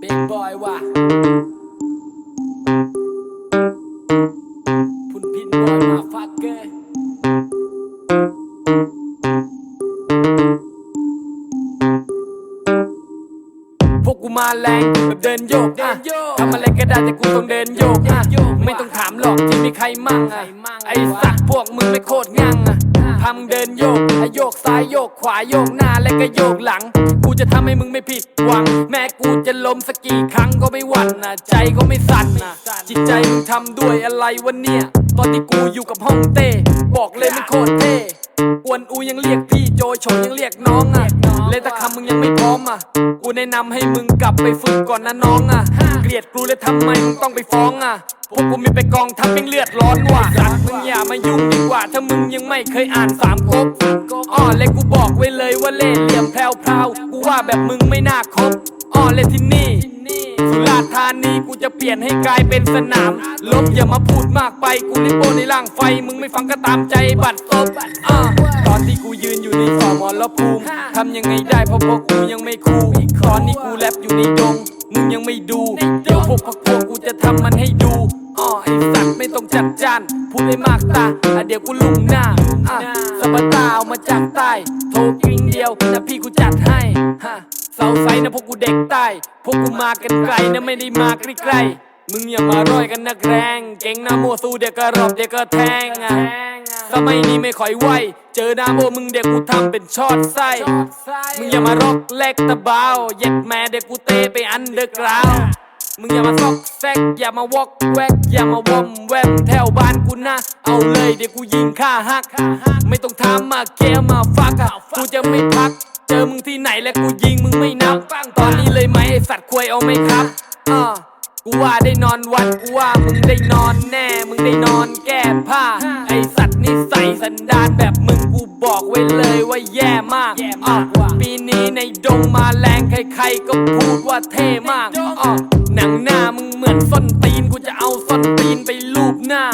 Big boy ว่ะพุ่นพินบอยมาฟักเกอร์พวกกูมาแรงแบบเดินโยกอะทำอะไรก็ได้แต่กูต้องเดินโยกอะไม่ต้องถามหรอกที่มีใครมั่งอะไอสัตว์พวกมึงไม่โคตรงั่งอะ ทำเดินโยกอะโยกซ้ายโยกขวาโยกหน้าและก็โยกหลัง กูจะทำให้มึงไม่ผิดหวัง แม้กูจะล้มสักกี่ครั้งก็ไม่หวั่นนะใจก็ไม่สั่นนะจิตใจมึงทำด้วยอะไรวะเนี่ย ตอนที่กูอยู่กับห้องเต้ บอกเลยมันโคตรเท่กวนอูยังเรียกพี่โจโฉยังเรียกน้องอะเลยแต่คำมึงยังไม่พร้อมอะ กูแนะนำให้มึงกลับไปฝึกก่อนนะน้องอะ เกลียดกูแล้วทำไมมึงต้องไปฟ้องอะ พวกกูมีไปกองทัพเป็นเลือดร้อนว่ะสัตว์มึงอย่ามายุ่งดีกว่า ถ้ามึงยังไม่เคยอ่านสามก๊กอ้อเลยกูบอกไว้เลยว่าเล่ห์เหลี่ยมแพรวพราวๆกูว่าแบบมึงไม่น่าคบอ้อเลยที่นี่สุราษฎร์ ธานีกูจะเปลี่ยนให้กลายเป็นสนามลบอย่ามาพูดมากไปกูนิโปในร่างไฟ มึงไม่ฟังก็ตามใจบัตรซบอ่าตอนที่กูยืนอยู่ในสอมอลภูมิทำยังไงได้เพราะพวกกูยังไม่คูตอนนี้กูแรปอยู่ในดงมึงยังไม่ดูเดี๋ยวพวกพักพวกกูจะทำมันให้ดู จัดจานพูดให้มากตาอะเดี๋ยวกูลุงหน้าอะสปาตาเอามาจากใต้โทรกริ้งเดียวนะพี่กูจัดให้ฮะเสาไซนะพวกกูเด็กใต้พวกกูมากันไกลนะไม่ได้มาใกล้ๆมึงอย่ามาร่อยกันนักแรง เก่งนะโมวสู้เด็กก็รอบเด็กก็แทงอะสมัยนี้ไม่ค่อยไหว เจอหน้าโมมึงเด็กกูทำเป็นชอดไส้มึงอย่ามาร็อกเล็กตะเบาเย็ดแม่เด็กกูเตะไปอันเดอร์กราว มึงอย่ามาซอกแซกอย่ามาวอกแวกอย่ามาวอมแวมแถวบ้านกูนะ เอาเลยเดี๋ยวกูยิงฆ่าหัก ไม่ต้องถามมาเกมมาฟักอะกูจะไม่พัก เจอมึงที่ไหนและกูยิงมึงไม่นับตอนนี้เลยไหมไอสัตว์ควยเอาไหมครับอ่ากูว่าได้นอนวันกูว่ามึงได้นอนแน่ มึงได้นอนแก้ผ้า ไอสัตว์นิสัยสันดานแบบมึงกูบอกไว้เลยว่าแย่มากอะปีน ในดงมาแรงใครๆก็พูดว่าเท่มากอะหนังหน้ามึงเหมือนส้นตีนกูจะเอาส้นตีนไปลูบหน้า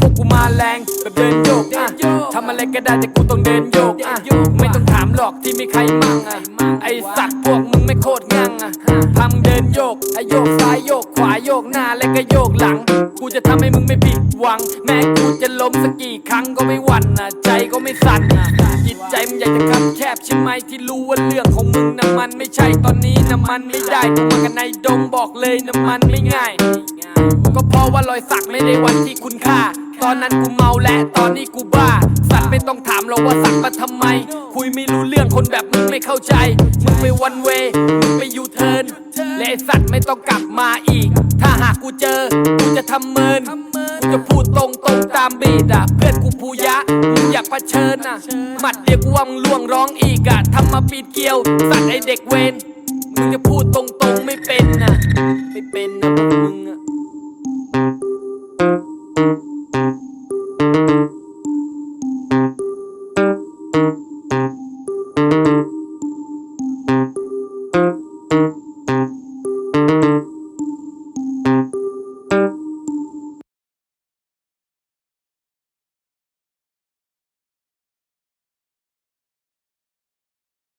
พวกกูมาแรงแบบเดินโยกอะทำอะไรก็ได้แต่กูต้องเดินโยกอะไม่ต้องถามหรอกที่มีใครมั่งอะไอสัตว์พวกมึงไม่โคตรงั่งอะทำเดินโยกไอโยกซ้ายโยกขวาโยกหน้าและก็โยกหลัง กูจะทำให้มึงไม่ผิดหวัง แม้กูจะล้มสักกี่ครั้งก็ไม่หวั่นอะใจก็ไม่สั่นอะจิตใจ มึงอยากจะคับแคบใช่ไหมที่รู้ว่าเรื่องของมึงน้ำมันไม่ใช่ตอนนี้น้ำมันไม่ได้กูมากันในดงบอกเลยน้ำมันไม่ง่าย ก็เพราะว่ารอยสักไม่ได้วันที่คุณค่า ตอนนั้นกูเมาและตอนนี้กูบ้า สัตว์ไม่ต้องถามเราว่าสักมาทำไม คุยไม่รู้เรื่องคนแบบมึงไม่เข้าใจ มึงไปวันเวมึงไปยูเทิร์นและไอสัตว์ไม่ต้องกลับมาอีก ถ้าหากกูเจอกูจะทำเมิน กูจะพูดตรงตรงตามบีดอะ เพื่อนกูภูยะมึงอยากเผชิญอะ หมัดเดียวกูว่างล่วงร้องอีกอะทำมาปีดเกลียว สัตว์ไอเด็กเวนมึงจะพูดตรงตรงไม่เป็นน่ะ ไม่เป็นนะพวกมึง